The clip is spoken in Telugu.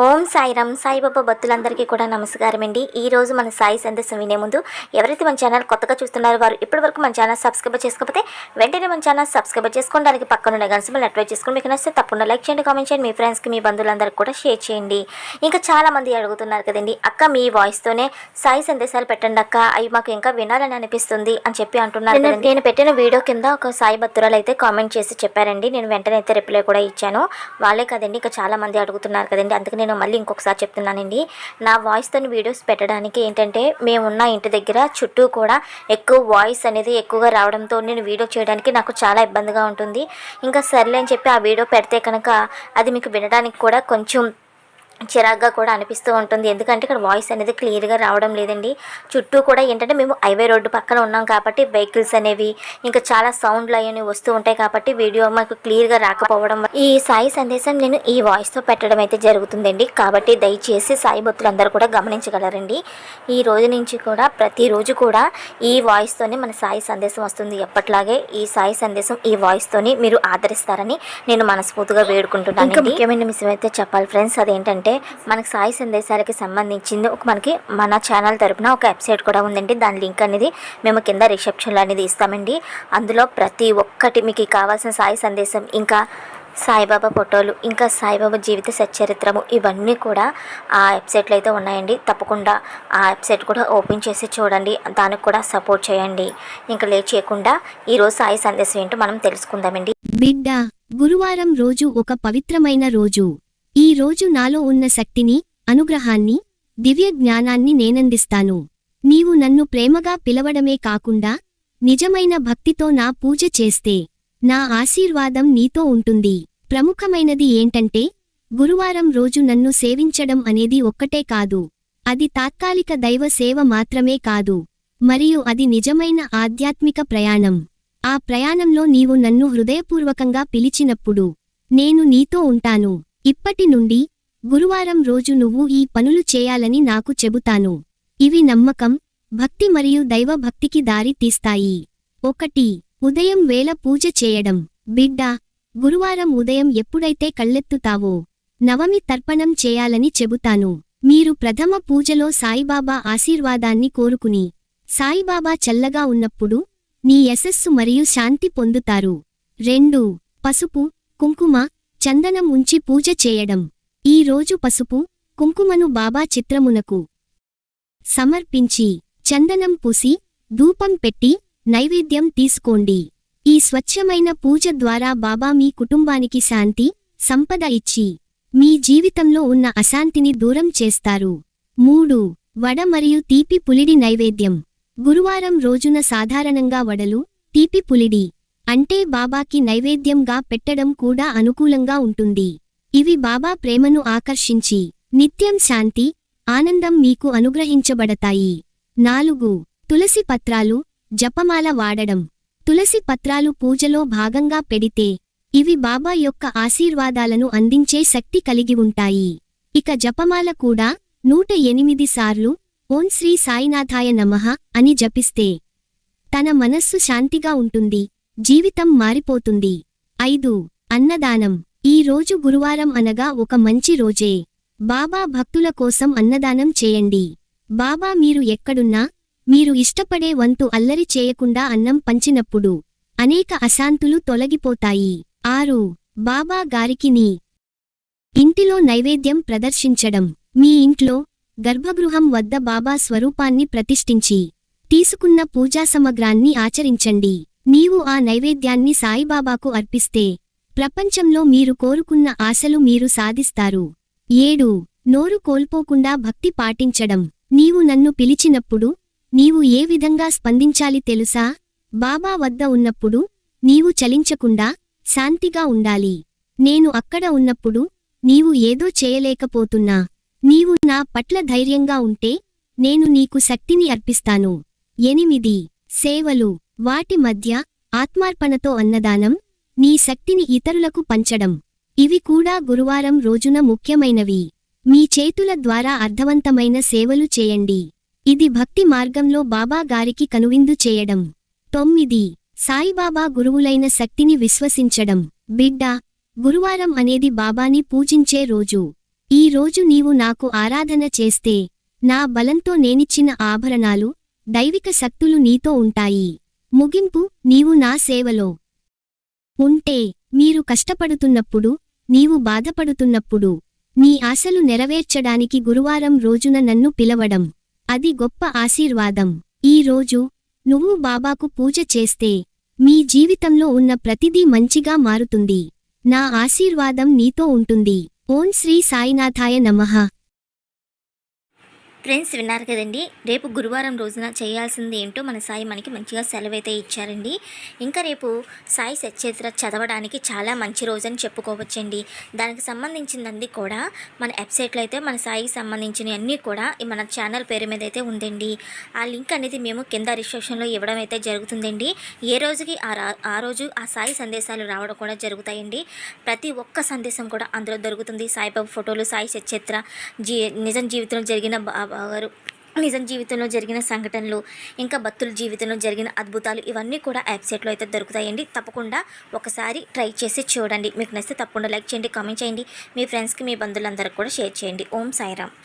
ఓం సాయిరామ్ సాయిబాబా భక్తులందరికీ కూడా నమస్కారం అండి ఈ రోజు మన సాయి సందేశం వినే ముందు ఎవరైతే మన ఛానల్ కొత్తగా చూస్తున్నారో వారు ఇప్పటివరకు మన ఛానల్ సబ్స్క్రైబ్ చేసుకోకపోతే వెంటనే మన ఛానల్ సబ్స్క్రైబ్ చేసుకొని దానికి పక్కన ఉన్న గంట సింబల్ నెట్వర్క్ చేసుకొని మీకు నచ్చితే తప్పకుండా లైక్ చేయండి కామెంట్ చేయండి మీ ఫ్రెండ్స్కి మీ బంధువులందరికీ కూడా షేర్ చేయండి. ఇంకా చాలా మంది అడుగుతున్నారు కదండి అక్క మీ వాయిస్తోనే సాయి సందేశాలు పెట్టండి అక్క అవి మాకు ఇంకా వినాలని అనిపిస్తుంది అని చెప్పి అంటున్నారు. నేను పెట్టిన వీడియో కింద ఒక సాయి భక్తురాలు అయితే కామెంట్ చేసి చెప్పారండి. నేను వెంటనే అయితే రిప్లై కూడా ఇచ్చాను. వాళ్ళే కదండి ఇంకా చాలా మంది అడుగుతున్నారు కదండి. అందుకే నేను మళ్ళీ ఇంకొకసారి చెప్తున్నానండి. నా వాయిస్తో వీడియోస్ పెట్టడానికి ఏంటంటే మేమున్న ఇంటి దగ్గర చుట్టూ కూడా ఎక్కువ వాయిస్ అనేది ఎక్కువగా రావడంతో నేను వీడియో చేయడానికి నాకు చాలా ఇబ్బందిగా ఉంటుంది. ఇంకా సర్లే అని చెప్పి ఆ వీడియో పెడితే కనుక అది మీకు వినడానికి కూడా కొంచెం చిరాగ్గా కూడా అనిపిస్తూ ఉంటుంది. ఎందుకంటే ఇక్కడ వాయిస్ అనేది క్లియర్గా రావడం లేదండి. చుట్టూ కూడా ఏంటంటే మేము హైవే రోడ్డు పక్కన ఉన్నాం కాబట్టి వెహికల్స్ అనేవి ఇంకా చాలా సౌండ్లు అవన్నీ వస్తూ ఉంటాయి కాబట్టి వీడియో మాకు క్లియర్గా రాకపోవడం ఈ సాయి సందేశం నేను ఈ వాయిస్తో పెట్టడం అయితే జరుగుతుందండి. కాబట్టి దయచేసి సాయి భక్తులందరూ కూడా గమనించగలరండి. ఈ రోజు నుంచి కూడా ప్రతిరోజు కూడా ఈ వాయిస్తోనే మన సాయి సందేశం వస్తుంది. ఎప్పట్లాగే ఈ సాయి సందేశం ఈ వాయిస్తోని మీరు ఆదరిస్తారని నేను మనస్ఫూర్తిగా వేడుకుంటున్నాను ఇంకా ముఖ్యమైన విషయం అయితే చెప్పాలి ఫ్రెండ్స్. అదేంటంటే మనకి సాయి సందేశాలకి సంబంధించింది ఒక మనకి మన ఛానల్ తరపున ఒక వెబ్సైట్ కూడా ఉందండి. దాని లింక్ అనేది మేము కింద రిసెప్షన్లో అనేది ఇస్తామండి. అందులో ప్రతి ఒక్కటి మీకు కావాల్సిన సాయి సందేశం ఇంకా సాయిబాబా ఫోటోలు ఇంకా సాయిబాబా జీవిత సచ్చరిత్రము ఇవన్నీ కూడా ఆ వెబ్సైట్లో అయితే ఉన్నాయండి. తప్పకుండా ఆ వెబ్సైట్ కూడా ఓపెన్ చేసి చూడండి. దానికి కూడా సపోర్ట్ చేయండి. ఇంకా లేట్ చేయకుండా ఈరోజు సాయి సందేశం ఏంటో మనం తెలుసుకుందామండి. బిడ్డ గురువారం రోజు ఒక పవిత్రమైన రోజు. ఈ రోజు నాలో ఉన్న శక్తిని అనుగ్రహాన్ని దివ్య జ్ఞానాన్ని నేనందిస్తాను. నీవు నన్ను ప్రేమగా పిలవడమే కాకుండా నిజమైన భక్తితో నా పూజ చేస్తే నా ఆశీర్వాదం నీతో ఉంటుంది. ప్రముఖమైనది ఏంటంటే గురువారం రోజు నన్ను సేవించడం అనేది ఒక్కటే కాదు. అది తాత్కాలిక దైవ సేవ మాత్రమే కాదు. మరియు అది నిజమైన ఆధ్యాత్మిక ప్రయాణం. ఆ ప్రయాణంలో నీవు నన్ను హృదయపూర్వకంగా పిలిచినప్పుడు నేను నీతో ఉంటాను. ఇప్పటి నుండి గురువారం రోజు నువ్వు ఈ పనులు చేయాలని నాకు చెబుతాను. ఇవి నమ్మకం భక్తి మరియు దైవభక్తికి దారి తీస్తాయి. ఒకటి ఉదయం వేళ పూజ చేయడం. బిడ్డ గురువారం ఉదయం ఎప్పుడైతే కళ్ళెత్తుతావో నవమి తర్పణం చేయాలని చెబుతాను. మీరు ప్రథమ పూజలో సాయిబాబా ఆశీర్వాదాన్ని కోరుకుని సాయిబాబా చల్లగా ఉన్నప్పుడు నీ యశస్సు మరియు శాంతి పొందుతారు. రెండు పసుపు కుంకుమ చందనం ఉంచి పూజ చేయడం. ఈ రోజు పసుపు కుంకుమను బాబా చిత్రమునకు సమర్పించి చందనం పూసి ధూపం పెట్టి నైవేద్యం తీసుకోండి. ఈ స్వచ్ఛమైన పూజ ద్వారా బాబా మీ కుటుంబానికి శాంతి సంపద ఇచ్చి మీ జీవితంలో ఉన్న అశాంతిని దూరం చేస్తారు. మూడు వడ మరియు తీపి పులిడి నైవేద్యం. గురువారం రోజున సాధారణంగా వడలు తీపి పులిడి అంటే బాబాకి నైవేద్యంగా పెట్టడం కూడా అనుకూలంగా ఉంటుంది. ఇవి బాబా ప్రేమను ఆకర్షించి నిత్యం శాంతి ఆనందం మీకు అనుగ్రహించబడతాయి. నాలుగు తులసి పత్రాలు జపమాల వాడడం. తులసి పత్రాలు పూజలో భాగంగా పెడితే ఇవి బాబా యొక్క ఆశీర్వాదాలను అందించే శక్తి కలిగి ఉంటాయి. ఇక జపమాల కూడా నూట ఎనిమిది సార్లు ఓం శ్రీ సాయినాథాయ నమః అని జపిస్తే తన మనస్సు శాంతిగా ఉంటుంది. జీవితం మారిపోతుంది. ఐదు. అన్నదానం. ఈ రోజు గురువారం అనగా ఒక మంచి రోజే. బాబా భక్తుల కోసం అన్నదానం చేయండి. బాబా మీరు ఎక్కడున్నా మీరు ఇష్టపడే వంతు అల్లరి చేయకుండా అన్నం పంచినప్పుడు అనేక అశాంతులు తొలగిపోతాయి. ఆరు. బాబా గారికిని ఇంటిలో నైవేద్యం ప్రదర్శించడం. మీ ఇంట్లో గర్భగృహం వద్ద బాబా స్వరూపాన్ని ప్రతిష్ఠించి తీసుకున్న పూజాసమగ్రాన్ని ఆచరించండి. నీవు ఆ నైవేద్యాన్ని సాయిబాబాకు అర్పిస్తే ప్రపంచంలో మీరు కోరుకున్న ఆశలు మీరు సాధిస్తారు. ఏడు నోరు కోల్పోకుండా భక్తి పాటించడం. నీవు నన్ను పిలిచినప్పుడు నీవు ఏ విధంగా స్పందించాలి తెలుసా? బాబా వద్ద ఉన్నప్పుడు నీవు చలించకుండా శాంతిగా ఉండాలి. నేను అక్కడ ఉన్నప్పుడు నీవు ఏదో చేయలేకపోతున్నా. నీవు నా పట్ల ధైర్యంగా ఉంటే నేను నీకు శక్తిని అర్పిస్తాను. ఎనిమిది సేవలు. వాటి మధ్య ఆత్మార్పణతో అన్నదానం నీ శక్తిని ఇతరులకు పంచడం. ఇవి కూడా గురువారం రోజున ముఖ్యమైనవి. మీ చేతుల ద్వారా అర్థవంతమైన సేవలు చేయండి. ఇది భక్తి మార్గంలో బాబా గారికి కనువిందు చేయడం. తొమ్మిది. సాయిబాబా గురువులైన శక్తిని విశ్వసించడం. బిడ్డ గురువారం అనేది బాబాని పూజించే రోజు. ఈ రోజు నీవు నాకు ఆరాధన చేస్తే నా బలంతో నేనిచ్చిన ఆభరణాలు దైవిక శక్తులు నీతో ఉంటాయి. ముగింపు నీవు నా సేవలో. ఉంటే మీరు కష్టపడుతున్నప్పుడు నీవు బాధపడుతున్నప్పుడు నీ ఆశలు నెరవేర్చడానికి గురువారం రోజున నన్ను పిలవడం. అది గొప్ప ఆశీర్వాదం. ఈ రోజు నువ్వు బాబాకు పూజ చేస్తే మీ జీవితంలో ఉన్న ప్రతిదీ మంచిగా మారుతుంది. నా ఆశీర్వాదం నీతో ఉంటుంది. ఓం శ్రీ సాయినాథాయ నమః. ఫ్రెండ్స్ విన్నారు కదండి రేపు గురువారం రోజున చేయాల్సింది ఏంటో మన సాయి మనకి మంచిగా సెలవు అయితే ఇచ్చారండి. ఇంకా రేపు సాయి సచరిత్ర చదవడానికి చాలా మంచి రోజు అని చెప్పుకోవచ్చండి. దానికి సంబంధించిందంది కూడా మన వెబ్సైట్లో అయితే మన సాయికి సంబంధించినవి అన్నీ కూడా మన ఛానల్ పేరు మీద అయితే ఉందండి. ఆ లింక్ అనేది మేము కింద రిసెప్షన్లో ఇవ్వడం అయితే జరుగుతుందండి. ఏ రోజుకి ఆ ఆ రోజు ఆ సాయి సందేశాలు రావడం కూడా జరుగుతాయండి. ప్రతి ఒక్క సందేశం కూడా అందులో దొరుకుతుంది. సాయిబాబా ఫోటోలు సాయి సచరిత్ర జీ నిజం జీవితంలో జరిగిన బాబా గారు నిజం జీవితంలో జరిగిన సంఘటనలు ఇంకా భక్తుల జీవితంలో జరిగిన అద్భుతాలు ఇవన్నీ కూడా వెబ్సైట్లో అయితే దొరుకుతాయండి. తప్పకుండా ఒకసారి ట్రై చేసి చూడండి. మీకు నచ్చితే తప్పకుండా లైక్ చేయండి కామెంట్ చేయండి. మీ ఫ్రెండ్స్కి మీ బంధువులందరికీ కూడా షేర్ చేయండి. ఓం సాయిరామ్.